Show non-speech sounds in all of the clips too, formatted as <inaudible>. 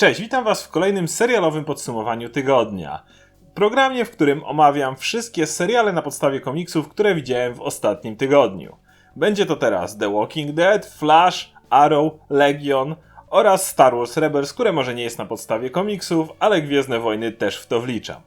Cześć, witam Was w kolejnym serialowym podsumowaniu tygodnia. Programie, w którym omawiam wszystkie seriale na podstawie komiksów, które widziałem w ostatnim tygodniu. Będzie to teraz The Walking Dead, Flash, Arrow, Legion oraz Star Wars Rebels, które może nie jest na podstawie komiksów, ale Gwiezdne Wojny też w to wliczam.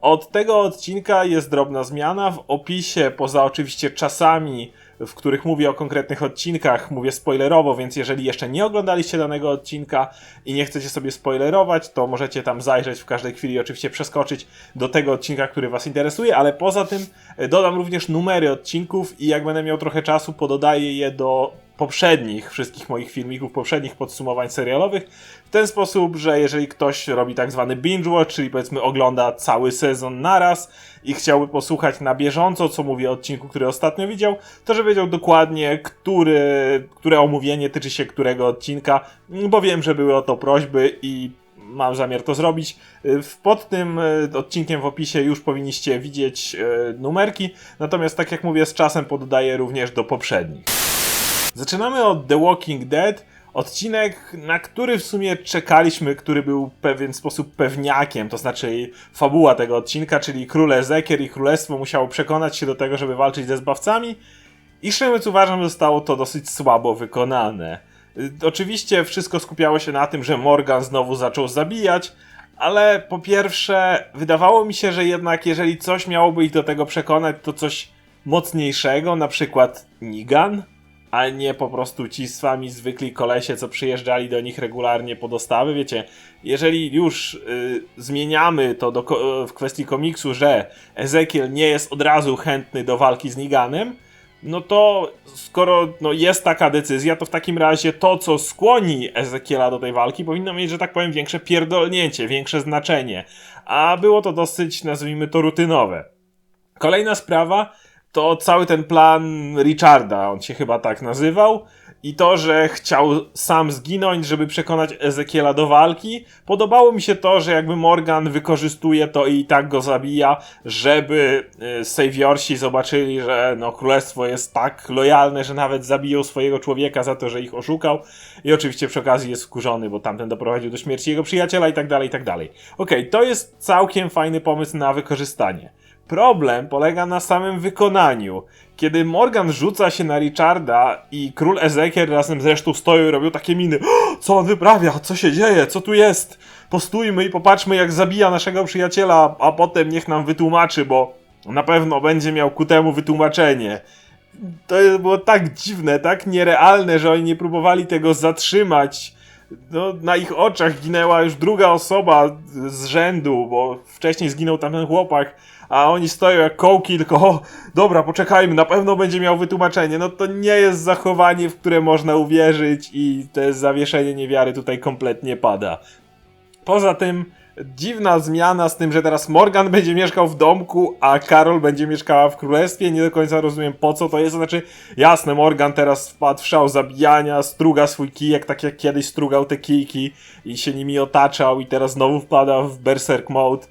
Od tego odcinka jest drobna zmiana w opisie, poza oczywiście czasami, w których mówię o konkretnych odcinkach, mówię spoilerowo, więc jeżeli jeszcze nie oglądaliście danego odcinka i nie chcecie sobie spoilerować, to możecie tam zajrzeć w każdej chwili oczywiście przeskoczyć do tego odcinka, który Was interesuje, ale poza tym e, dodam również numery odcinków i jak będę miał trochę czasu, pododaję je do poprzednich wszystkich moich filmików, poprzednich podsumowań serialowych, w ten sposób, że jeżeli ktoś robi tak zwany binge watch, czyli powiedzmy ogląda cały sezon naraz i chciałby posłuchać na bieżąco, co mówię o odcinku, który ostatnio widział, to żeby wiedział dokładnie, który, które omówienie tyczy się którego odcinka, bo wiem, że były o to prośby i mam zamiar to zrobić. Pod tym e, odcinkiem w opisie już powinniście widzieć e, numerki, natomiast tak jak mówię, z czasem poddaję również do poprzednich. Zaczynamy od The Walking Dead. Odcinek, na który w sumie czekaliśmy, który był w pewien sposób pewniakiem, to znaczy fabuła tego odcinka, czyli król Ezekiel i królestwo musiało przekonać się do tego, żeby walczyć ze zbawcami i mówiąc uważam, że zostało to dosyć słabo wykonane. Oczywiście wszystko skupiało się na tym, że Morgan znowu zaczął zabijać, ale po pierwsze wydawało mi się, że jednak jeżeli coś miałoby ich do tego przekonać, to coś mocniejszego, na przykład Nigan, a nie po prostu ci swami zwykli kolesie, co przyjeżdżali do nich regularnie po dostawy. Wiecie, jeżeli już y, zmieniamy to do, w kwestii komiksu, że Ezekiel nie jest od razu chętny do walki z Niganem, no to skoro no, jest taka decyzja, to w takim razie to, co skłoni Ezekiela do tej walki, powinno mieć, że tak powiem, większe pierdolnięcie, większe znaczenie. A było to dosyć, nazwijmy to, rutynowe. Kolejna sprawa to cały ten plan Richarda, on się chyba tak nazywał, i to, że chciał sam zginąć, żeby przekonać Ezekiela do walki. Podobało mi się to, że jakby Morgan wykorzystuje to i tak go zabija, żeby y, Saviorsi zobaczyli, że no, królestwo jest tak lojalne, że nawet zabiją swojego człowieka za to, że ich oszukał. I oczywiście przy okazji jest skurzony, bo tamten doprowadził do śmierci jego przyjaciela i tak dalej, i tak dalej. Okej, okay, to jest całkiem fajny pomysł na wykorzystanie. Problem polega na samym wykonaniu. Kiedy Morgan rzuca się na Richarda i król Ezekiel razem z resztą stoją i robią takie miny. Co on wyprawia? Co się dzieje? Co tu jest? Postójmy i popatrzmy jak zabija naszego przyjaciela, a potem niech nam wytłumaczy, bo na pewno będzie miał ku temu wytłumaczenie. To było tak dziwne, tak nierealne, że oni nie próbowali tego zatrzymać. No, na ich oczach ginęła już druga osoba z rzędu, bo wcześniej zginął tam ten chłopak a oni stoją jak kołki, tylko o, dobra, poczekajmy, na pewno będzie miał wytłumaczenie. No to nie jest zachowanie, w które można uwierzyć i to zawieszenie niewiary tutaj kompletnie pada. Poza tym dziwna zmiana z tym, że teraz Morgan <laughs> będzie mieszkał w domku, a Karol będzie mieszkała w królestwie. Nie do końca rozumiem po co to jest. Znaczy, jasne, Morgan teraz wpadł w szał zabijania, struga swój kijek, tak jak kiedyś strugał te kijki i się nimi otaczał i teraz znowu wpada w berserk mode.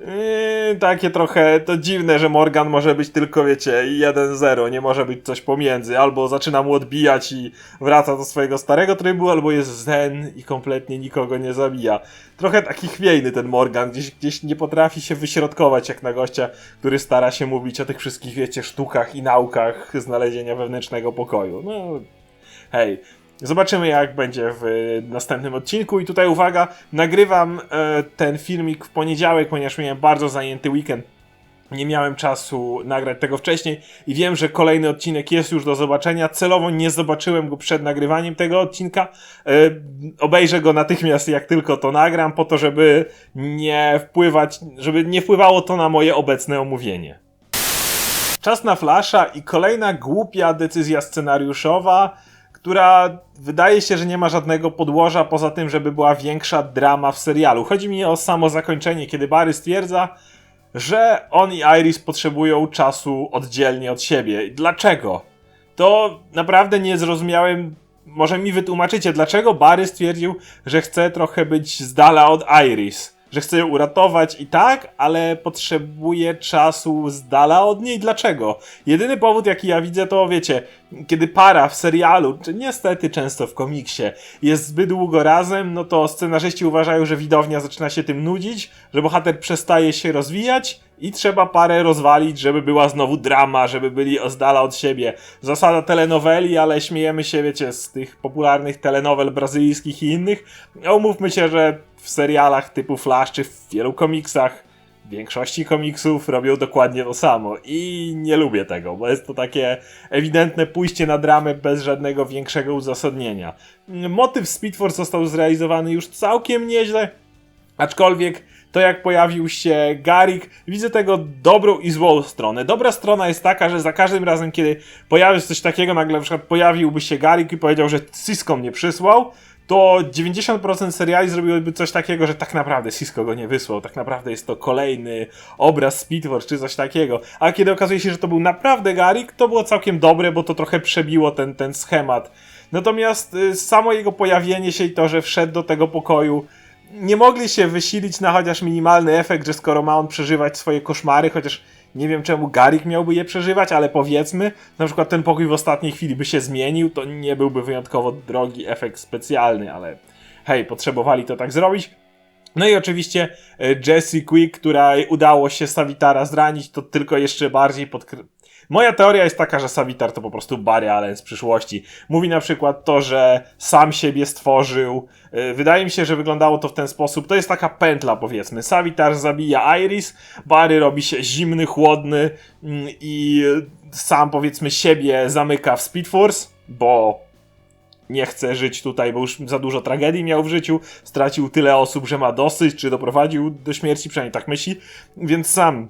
Yy, takie trochę to dziwne, że Morgan może być tylko, wiecie, 1-0, nie może być coś pomiędzy. Albo zaczyna mu odbijać i wraca do swojego starego trybu, albo jest zen i kompletnie nikogo nie zabija. Trochę taki chwiejny ten Morgan, gdzieś, gdzieś nie potrafi się wyśrodkować jak na gościa, który stara się mówić o tych wszystkich, wiecie, sztukach i naukach znalezienia wewnętrznego pokoju. No, hej, Zobaczymy, jak będzie w następnym odcinku. I tutaj uwaga, nagrywam e, ten filmik w poniedziałek, ponieważ miałem bardzo zajęty weekend. Nie miałem czasu nagrać tego wcześniej i wiem, że kolejny odcinek jest już do zobaczenia. Celowo nie zobaczyłem go przed nagrywaniem tego odcinka. E, obejrzę go natychmiast, jak tylko to nagram, po to, żeby nie wpływać, żeby nie wpływało to na moje obecne omówienie. Czas na flasza i kolejna głupia decyzja scenariuszowa która wydaje się, że nie ma żadnego podłoża poza tym, żeby była większa drama w serialu. Chodzi mi o samo zakończenie, kiedy Barry stwierdza, że on i Iris potrzebują czasu oddzielnie od siebie. Dlaczego? To naprawdę nie zrozumiałem. Może mi wytłumaczycie, dlaczego Barry stwierdził, że chce trochę być z dala od Iris. Że chce ją uratować i tak, ale potrzebuje czasu z dala od niej. Dlaczego? Jedyny powód, jaki ja widzę, to wiecie, kiedy para w serialu, czy niestety często w komiksie, jest zbyt długo razem, no to scenarzyści uważają, że widownia zaczyna się tym nudzić, że bohater przestaje się rozwijać i trzeba parę rozwalić, żeby była znowu drama, żeby byli z dala od siebie. Zasada telenoweli, ale śmiejemy się, wiecie, z tych popularnych telenowel brazylijskich i innych. A umówmy się, że w serialach typu Flash czy w wielu komiksach w większości komiksów robią dokładnie to samo i nie lubię tego, bo jest to takie ewidentne pójście na dramę bez żadnego większego uzasadnienia. Motyw Speed Force został zrealizowany już całkiem nieźle, aczkolwiek to jak pojawił się Garik, widzę tego dobrą i złą stronę. Dobra strona jest taka, że za każdym razem, kiedy pojawi się coś takiego, nagle na przykład pojawiłby się Garik i powiedział, że Cisco mnie przysłał, to 90% seriali zrobiłoby coś takiego, że tak naprawdę Cisco go nie wysłał, tak naprawdę jest to kolejny obraz Speedforce czy coś takiego. A kiedy okazuje się, że to był naprawdę Garik, to było całkiem dobre, bo to trochę przebiło ten, ten schemat. Natomiast y, samo jego pojawienie się i to, że wszedł do tego pokoju, nie mogli się wysilić na chociaż minimalny efekt, że skoro ma on przeżywać swoje koszmary, chociaż nie wiem czemu Garik miałby je przeżywać, ale powiedzmy, na przykład ten pokój w ostatniej chwili by się zmienił, to nie byłby wyjątkowo drogi efekt specjalny, ale hej, potrzebowali to tak zrobić. No i oczywiście e, Jessie Quick, której udało się Savitara zranić, to tylko jeszcze bardziej podkreśla Moja teoria jest taka, że Savitar to po prostu Barry Allen z przyszłości. Mówi na przykład to, że sam siebie stworzył. Y, wydaje mi się, że wyglądało to w ten sposób. To jest taka pętla, powiedzmy. Savitar zabija Iris, Barry robi się zimny, chłodny mm, i sam, powiedzmy, siebie zamyka w Speed Force, bo nie chce żyć tutaj, bo już za dużo tragedii miał w życiu, stracił tyle osób, że ma dosyć, czy doprowadził do śmierci, przynajmniej tak myśli, więc sam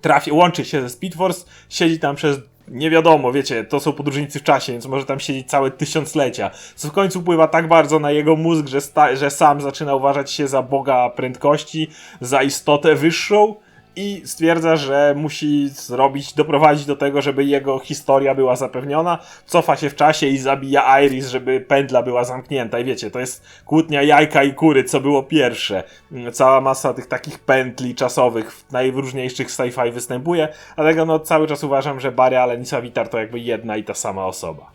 trafi, łączy się ze Speed Force, siedzi tam przez nie wiadomo, wiecie, to są podróżnicy w czasie, więc może tam siedzieć całe tysiąclecia. Co w końcu wpływa tak bardzo na jego mózg, że, że sam zaczyna uważać się za boga prędkości, za istotę wyższą, i stwierdza, że musi zrobić, doprowadzić do tego, żeby jego historia była zapewniona. Cofa się w czasie i zabija Iris, żeby pętla była zamknięta. I wiecie, to jest kłótnia jajka i kury, co było pierwsze. Cała masa tych takich pętli czasowych w najróżniejszych sci-fi występuje, dlatego no cały czas uważam, że Barry Allen i Savitar to jakby jedna i ta sama osoba.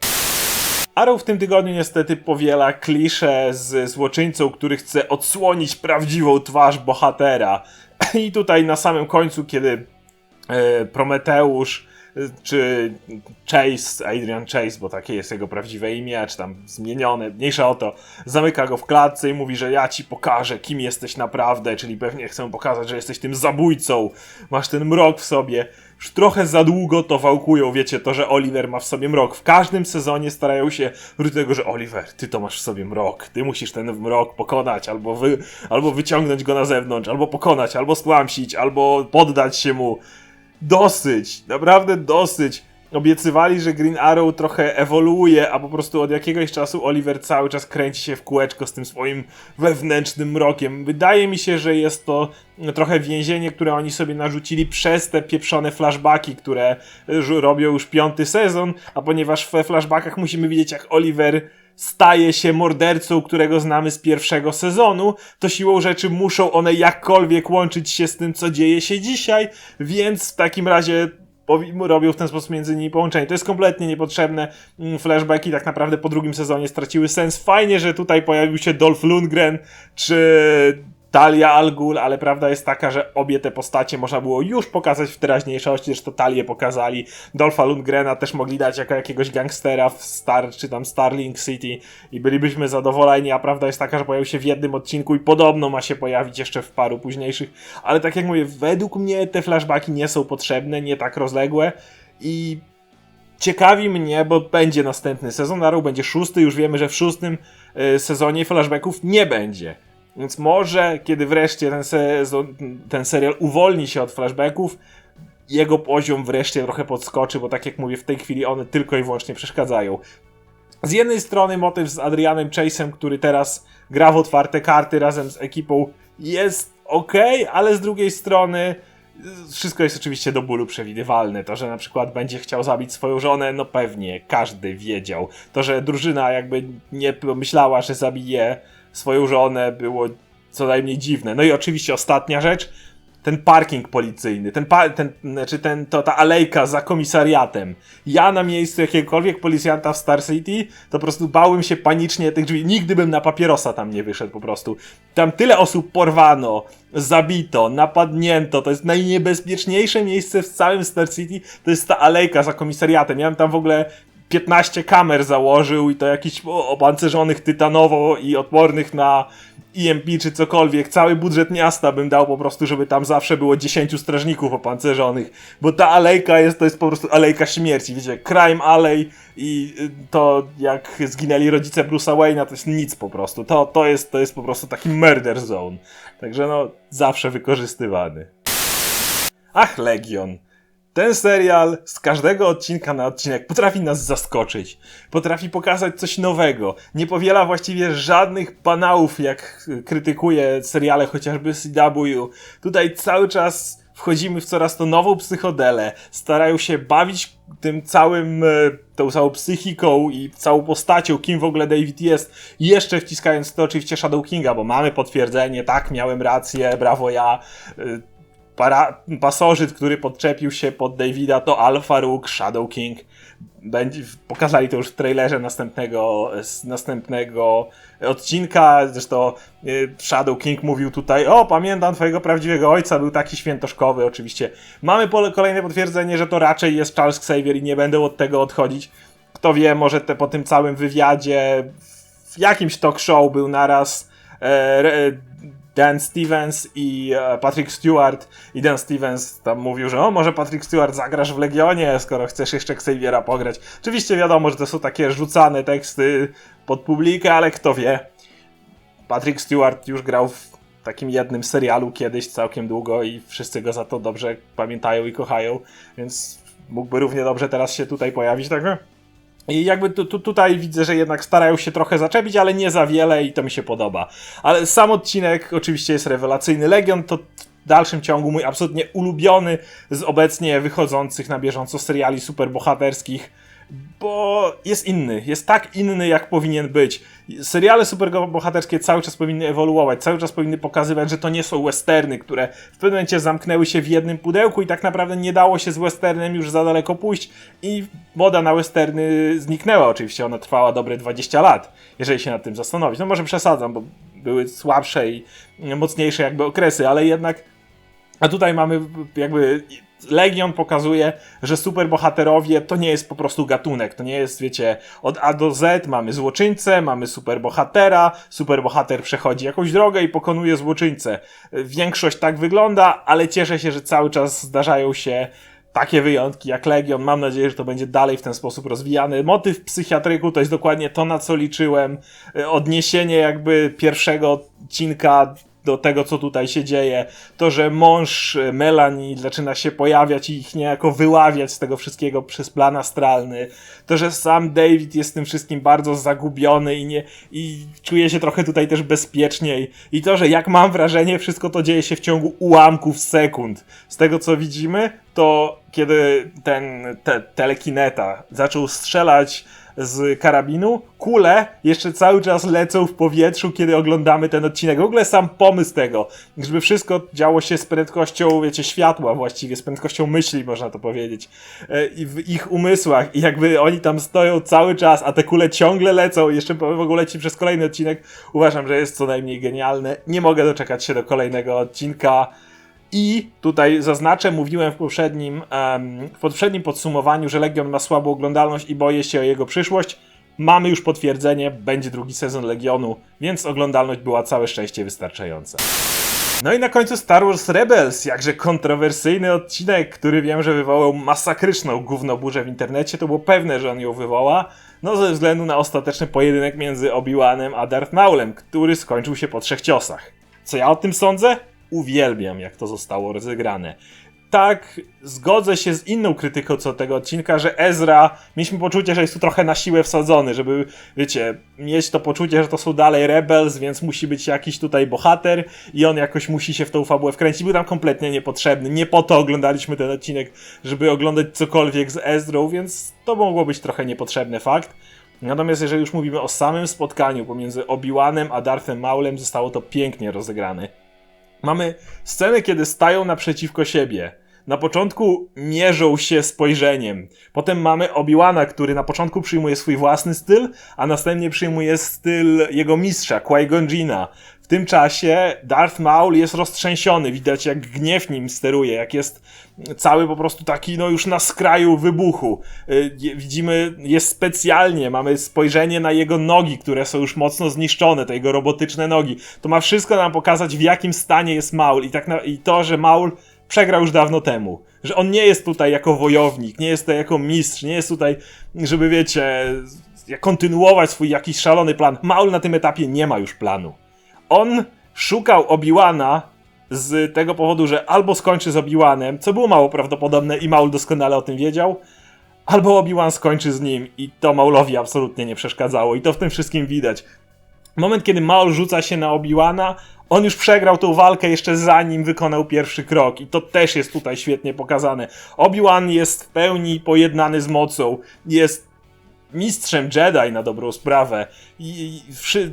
Arrow w tym tygodniu niestety powiela klisze z złoczyńcą, który chce odsłonić prawdziwą twarz bohatera. <clears throat> I tutaj na samym końcu, kiedy e, Prometeusz e, czy Chase, Adrian Chase, bo takie jest jego prawdziwe imię, czy tam zmienione, mniejsza o to, zamyka go w klatce i mówi, że ja ci pokażę, kim jesteś naprawdę, czyli pewnie chcę pokazać, że jesteś tym zabójcą, masz ten mrok w sobie już trochę za długo to wałkują, wiecie, to, że Oliver ma w sobie mrok. W każdym sezonie starają się wrócić do tego, że Oliver, ty to masz w sobie mrok, ty musisz ten mrok pokonać, albo, wy, albo wyciągnąć go na zewnątrz, albo pokonać, albo stłamsić, albo poddać się mu. Dosyć, naprawdę dosyć obiecywali, że Green Arrow trochę ewoluuje, a po prostu od jakiegoś czasu Oliver cały czas kręci się w kółeczko z tym swoim wewnętrznym mrokiem. Wydaje mi się, że jest to trochę więzienie, które oni sobie narzucili przez te pieprzone flashbacki, które robią już piąty sezon, a ponieważ we flashbackach musimy widzieć jak Oliver staje się mordercą, którego znamy z pierwszego sezonu, to siłą rzeczy muszą one jakkolwiek łączyć się z tym, co dzieje się dzisiaj, więc w takim razie robią w ten sposób między nimi połączenie. To jest kompletnie niepotrzebne. Mm, flashbacki tak naprawdę po drugim sezonie straciły sens. Fajnie, że tutaj pojawił się Dolph Lundgren, czy Talia Al Ghul, ale prawda jest taka, że obie te postacie można było już pokazać w teraźniejszości, zresztą Talię pokazali, Dolpha Lundgrena też mogli dać jako jakiegoś gangstera w Star, czy tam Starling City i bylibyśmy zadowoleni, a prawda jest taka, że pojawił się w jednym odcinku i podobno ma się pojawić jeszcze w paru późniejszych, ale tak jak mówię, według mnie te flashbacki nie są potrzebne, nie tak rozległe i ciekawi mnie, bo będzie następny sezon, Arrow będzie szósty, już wiemy, że w szóstym y, sezonie flashbacków nie będzie. Więc może, kiedy wreszcie ten, sezon, ten serial uwolni się od flashbacków, jego poziom wreszcie trochę podskoczy, bo tak jak mówię, w tej chwili one tylko i wyłącznie przeszkadzają. Z jednej strony motyw z Adrianem Chase'em, który teraz gra w otwarte karty razem z ekipą, jest ok, ale z drugiej strony wszystko jest oczywiście do bólu przewidywalne. To, że na przykład będzie chciał zabić swoją żonę, no pewnie, każdy wiedział. To, że drużyna jakby nie pomyślała, że zabije swoją żonę, było co najmniej dziwne. No i oczywiście ostatnia rzecz, ten parking policyjny, ten, pa, ten znaczy ten, to, ta alejka za komisariatem. Ja na miejscu jakiegokolwiek policjanta w Star City, to po prostu bałem się panicznie tych drzwi. Nigdy bym na papierosa tam nie wyszedł po prostu. Tam tyle osób porwano, zabito, napadnięto. To jest najniebezpieczniejsze miejsce w całym Star City. To jest ta alejka za komisariatem. Ja bym tam w ogóle 15 kamer założył i to jakichś opancerzonych tytanowo i odpornych na EMP czy cokolwiek, cały budżet miasta bym dał po prostu, żeby tam zawsze było 10 strażników opancerzonych, bo ta alejka jest, to jest po prostu alejka śmierci, wiecie, crime alley i y, to jak zginęli rodzice Bruce'a Wayne'a to jest nic po prostu, to, to, jest, to jest po prostu taki murder zone, także no zawsze wykorzystywany. Ach, Legion. Ten serial z każdego odcinka na odcinek potrafi nas zaskoczyć. Potrafi pokazać coś nowego. Nie właściwie żadnych banałów, jak krytykuje seriale chociażby CW. Tutaj cały czas wchodzimy w coraz to nową psychodelę. Starają się bawić tym całym, e, tą całą psychiką i całą postacią, kim w ogóle David jest. Jeszcze wciskając to oczywiście Shadow Kinga, bo mamy potwierdzenie, tak, miałem rację, brawo ja e, para, pasożyt, który podczepił się pod Davida, to Alpha Rook, Shadow King. Będzie, pokazali to już w trailerze następnego, następnego odcinka. Zresztą y, Shadow King mówił tutaj: O, pamiętam twojego prawdziwego ojca, był taki świętoszkowy. Oczywiście mamy kolejne potwierdzenie, że to raczej jest Charles Xavier i nie będę od tego odchodzić. Kto wie, może te, po tym całym wywiadzie w jakimś talk show był naraz. E, Dan Stevens i e, Patrick Stewart i Dan Stevens tam mówił, że o, może Patrick Stewart zagrasz w Legionie, skoro chcesz jeszcze Xaviera pograć. Oczywiście wiadomo, że to są takie rzucane teksty pod publikę, ale kto wie. Patrick Stewart już grał w takim jednym serialu kiedyś całkiem długo i wszyscy go za to dobrze pamiętają i kochają, więc mógłby równie dobrze teraz się tutaj pojawić, tak? I jakby tu, tu, tutaj widzę, że jednak starają się trochę zaczepić, ale nie za wiele i to mi się podoba. Ale sam odcinek oczywiście jest rewelacyjny. Legion to w dalszym ciągu mój absolutnie ulubiony z obecnie wychodzących na bieżąco seriali superbohaterskich bo jest inny, jest tak inny, jak powinien być. Seriale superbohaterskie cały czas powinny ewoluować, cały czas powinny pokazywać, że to nie są westerny, które w pewnym momencie zamknęły się w jednym pudełku i tak naprawdę nie dało się z westernem już za daleko pójść i moda na westerny zniknęła oczywiście, ona trwała dobre 20 lat, jeżeli się nad tym zastanowić. No może przesadzam, bo były słabsze i mocniejsze jakby okresy, ale jednak a tutaj mamy jakby Legion pokazuje, że superbohaterowie to nie jest po prostu gatunek, to nie jest, wiecie, od A do Z mamy złoczyńcę, mamy superbohatera, superbohater przechodzi jakąś drogę i pokonuje złoczyńcę. Większość tak wygląda, ale cieszę się, że cały czas zdarzają się takie wyjątki jak Legion. Mam nadzieję, że to będzie dalej w ten sposób rozwijany. Motyw psychiatryku to jest dokładnie to, na co liczyłem. Odniesienie jakby pierwszego odcinka do tego, co tutaj się dzieje. To, że mąż Melanie zaczyna się pojawiać i ich niejako wyławiać z tego wszystkiego przez plan astralny. To, że sam David jest tym wszystkim bardzo zagubiony i nie, i czuje się trochę tutaj też bezpieczniej. I to, że jak mam wrażenie, wszystko to dzieje się w ciągu ułamków sekund. Z tego, co widzimy, to kiedy ten te, telekineta zaczął strzelać z karabinu, kule jeszcze cały czas lecą w powietrzu, kiedy oglądamy ten odcinek. W ogóle sam pomysł tego, żeby wszystko działo się z prędkością, wiecie, światła właściwie, z prędkością myśli, można to powiedzieć, e, i w ich umysłach i jakby oni tam stoją cały czas, a te kule ciągle lecą jeszcze w ogóle leci przez kolejny odcinek, uważam, że jest co najmniej genialne. Nie mogę doczekać się do kolejnego odcinka. I tutaj zaznaczę, mówiłem w poprzednim, w poprzednim podsumowaniu, że Legion ma słabą oglądalność i boję się o jego przyszłość. Mamy już potwierdzenie, będzie drugi sezon Legionu, więc oglądalność była całe szczęście wystarczająca. No i na końcu Star Wars Rebels, jakże kontrowersyjny odcinek, który wiem, że wywołał masakryczną gównoburzę w internecie, to było pewne, że on ją wywoła, no ze względu na ostateczny pojedynek między Obi-Wanem a Darth Maulem, który skończył się po trzech ciosach. Co ja o tym sądzę? Uwielbiam, jak to zostało rozegrane. Tak, zgodzę się z inną krytyką co tego odcinka, że Ezra, mieliśmy poczucie, że jest tu trochę na siłę wsadzony, żeby, wiecie, mieć to poczucie, że to są dalej Rebels, więc musi być jakiś tutaj bohater i on jakoś musi się w tą fabułę wkręcić. Był tam kompletnie niepotrzebny. Nie po to oglądaliśmy ten odcinek, żeby oglądać cokolwiek z Ezrą, więc to mogło być trochę niepotrzebny fakt. Natomiast jeżeli już mówimy o samym spotkaniu pomiędzy Obi-Wanem a Darthem Maulem, zostało to pięknie rozegrane. Mamy scenę, kiedy stają naprzeciwko siebie. Na początku mierzą się spojrzeniem. Potem mamy Obi-Wana, który na początku przyjmuje swój własny styl, a następnie przyjmuje styl jego mistrza, Qui-Gon. W tym czasie Darth Maul jest roztrzęsiony, widać jak gniew nim steruje, jak jest cały po prostu taki, no już na skraju wybuchu. Y, widzimy, jest specjalnie, mamy spojrzenie na jego nogi, które są już mocno zniszczone, te jego robotyczne nogi. To ma wszystko nam pokazać, w jakim stanie jest Maul i, tak na, i to, że Maul przegrał już dawno temu. Że on nie jest tutaj jako wojownik, nie jest tutaj jako mistrz, nie jest tutaj, żeby wiecie, kontynuować swój jakiś szalony plan. Maul na tym etapie nie ma już planu. On szukał Obi-Wana z tego powodu, że albo skończy z Obi-Wanem, co było mało prawdopodobne i Maul doskonale o tym wiedział, albo Obi-Wan skończy z nim i to Maulowi absolutnie nie przeszkadzało i to w tym wszystkim widać. Moment, kiedy Maul rzuca się na Obi-Wana, on już przegrał tą walkę jeszcze zanim wykonał pierwszy krok i to też jest tutaj świetnie pokazane. Obi-Wan jest w pełni pojednany z mocą, jest mistrzem Jedi na dobrą sprawę. I,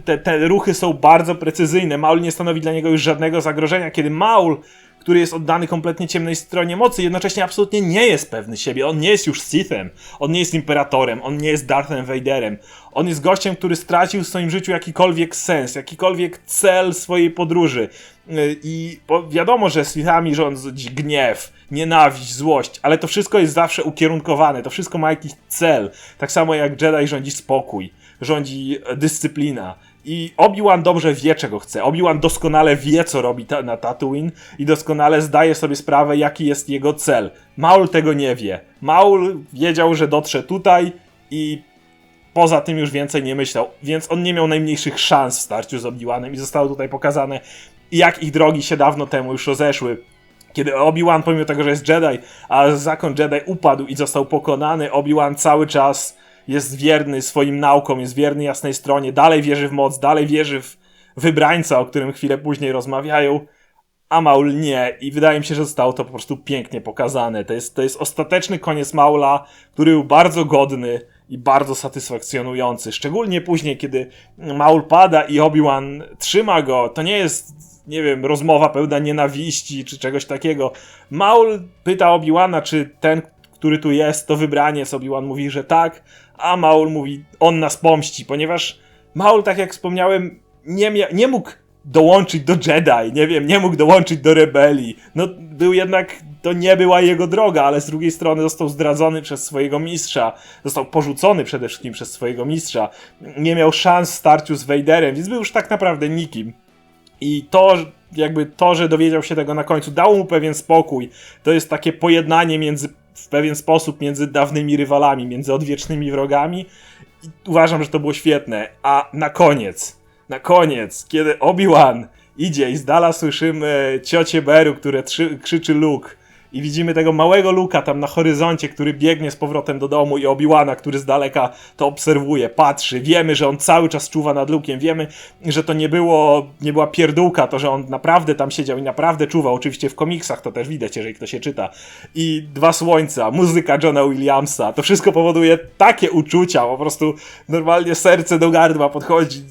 te, te ruchy są bardzo precyzyjne. Maul nie stanowi dla niego już żadnego zagrożenia, kiedy Maul który jest oddany kompletnie ciemnej stronie mocy, jednocześnie absolutnie nie jest pewny siebie. On nie jest już Sithem, on nie jest Imperatorem, on nie jest Darthem Vaderem. On jest gościem, który stracił w swoim życiu jakikolwiek sens, jakikolwiek cel swojej podróży. Y, I wiadomo, że Sithami rządzi gniew, nienawiść, złość, ale to wszystko jest zawsze ukierunkowane, to wszystko ma jakiś cel. Tak samo jak Jedi rządzi spokój, rządzi dyscyplina. I Obi-Wan dobrze wie, czego chce. Obi-Wan doskonale wie, co robi ta na Tatooine i doskonale zdaje sobie sprawę, jaki jest jego cel. Maul tego nie wie. Maul wiedział, że dotrze tutaj i poza tym już więcej nie myślał, więc on nie miał najmniejszych szans w starciu z Obi-Wanem i zostało tutaj pokazane, jak ich drogi się dawno temu już rozeszły. Kiedy Obi-Wan, pomimo tego, że jest Jedi, a zakon Jedi upadł i został pokonany, Obi-Wan cały czas jest wierny swoim naukom, jest wierny jasnej stronie, dalej wierzy w moc, dalej wierzy w wybrańca, o którym chwilę później rozmawiają, a Maul nie. I wydaje mi się, że zostało to po prostu pięknie pokazane. To jest, to jest ostateczny koniec Maula, który był bardzo godny i bardzo satysfakcjonujący. Szczególnie później, kiedy Maul pada i Obi-Wan trzyma go, to nie jest, nie wiem, rozmowa pełna nienawiści czy czegoś takiego. Maul pyta Obi-Wana, czy ten, który tu jest, to wybranie. Obi-Wan mówi, że tak, a Maul mówi, on nas pomści, ponieważ Maul, tak jak wspomniałem, nie, nie mógł dołączyć do Jedi, nie wiem, nie mógł dołączyć do rebelii. No, był jednak, to nie była jego droga, ale z drugiej strony został zdradzony przez swojego mistrza, został porzucony przede wszystkim przez swojego mistrza, nie miał szans w starciu z Vaderem, więc był już tak naprawdę nikim. I to, jakby to, że dowiedział się tego na końcu, dało mu pewien spokój. To jest takie pojednanie między w pewien sposób między dawnymi rywalami, między odwiecznymi wrogami. I uważam, że to było świetne. A na koniec, na koniec, kiedy Obi-Wan idzie i z dala słyszymy ciocię Beru, które krzyczy Luke i widzimy tego małego Luka tam na horyzoncie, który biegnie z powrotem do domu i Obi-Wana, który z daleka to obserwuje, patrzy. Wiemy, że on cały czas czuwa nad Lukiem. Wiemy, że to nie było, nie była pierdółka, to, że on naprawdę tam siedział i naprawdę czuwał. Oczywiście w komiksach to też widać, jeżeli ktoś się czyta. I Dwa Słońca, muzyka Johna Williamsa. To wszystko powoduje takie uczucia, po prostu normalnie serce do gardła podchodzi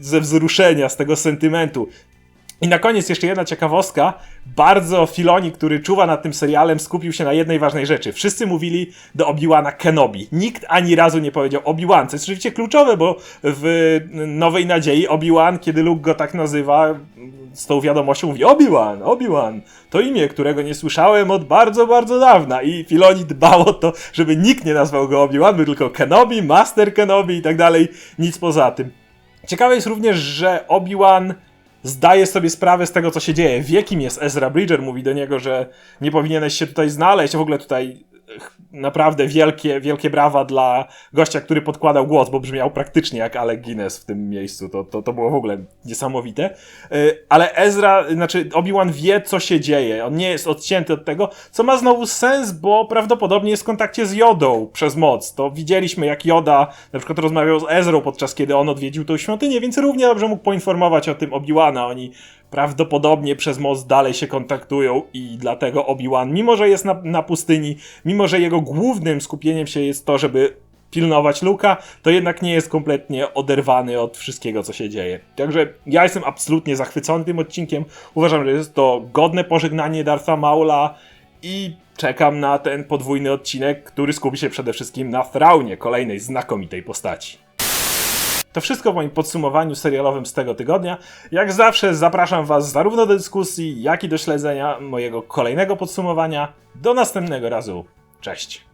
ze wzruszenia, z tego sentymentu. I na koniec jeszcze jedna ciekawostka. Bardzo Filoni, który czuwa nad tym serialem, skupił się na jednej ważnej rzeczy. Wszyscy mówili do Obi-Wana Kenobi. Nikt ani razu nie powiedział Obi-Wan, co jest oczywiście kluczowe, bo w Nowej Nadziei Obi-Wan, kiedy Luke go tak nazywa, z tą wiadomością mówi Obi-Wan, Obi-Wan. To imię, którego nie słyszałem od bardzo, bardzo dawna. I Filoni dbał o to, żeby nikt nie nazwał go Obi-Wan, był tylko Kenobi, Master Kenobi i tak dalej. Nic poza tym. Ciekawe jest również, że Obi-Wan zdaje sobie sprawę z tego, co się dzieje. Wie, kim jest Ezra Bridger, mówi do niego, że nie powinieneś się tutaj znaleźć, w ogóle tutaj naprawdę wielkie, wielkie brawa dla gościa, który podkładał głos, bo brzmiał praktycznie jak Alec Guinness w tym miejscu. To, to, to było w ogóle niesamowite. Y, ale Ezra, znaczy Obi-Wan wie, co się dzieje. On nie jest odcięty od tego, co ma znowu sens, bo prawdopodobnie jest w kontakcie z Jodą przez moc. To widzieliśmy, jak Joda na przykład rozmawiał z Ezrą podczas kiedy on odwiedził tą świątynię, więc równie dobrze mógł poinformować o tym Obi-Wana. Oni prawdopodobnie przez most dalej się kontaktują i dlatego Obi-Wan, mimo że jest na, na pustyni, mimo że jego głównym skupieniem się jest to, żeby pilnować Luka, to jednak nie jest kompletnie oderwany od wszystkiego, co się dzieje. Także ja jestem absolutnie zachwycony tym odcinkiem. Uważam, że jest to godne pożegnanie Dartha Maula i czekam na ten podwójny odcinek, który skupi się przede wszystkim na Thraunie, kolejnej znakomitej postaci. To wszystko w moim podsumowaniu serialowym z tego tygodnia. Jak zawsze zapraszam Was zarówno do dyskusji, jak i do śledzenia mojego kolejnego podsumowania. Do następnego razu. Cześć.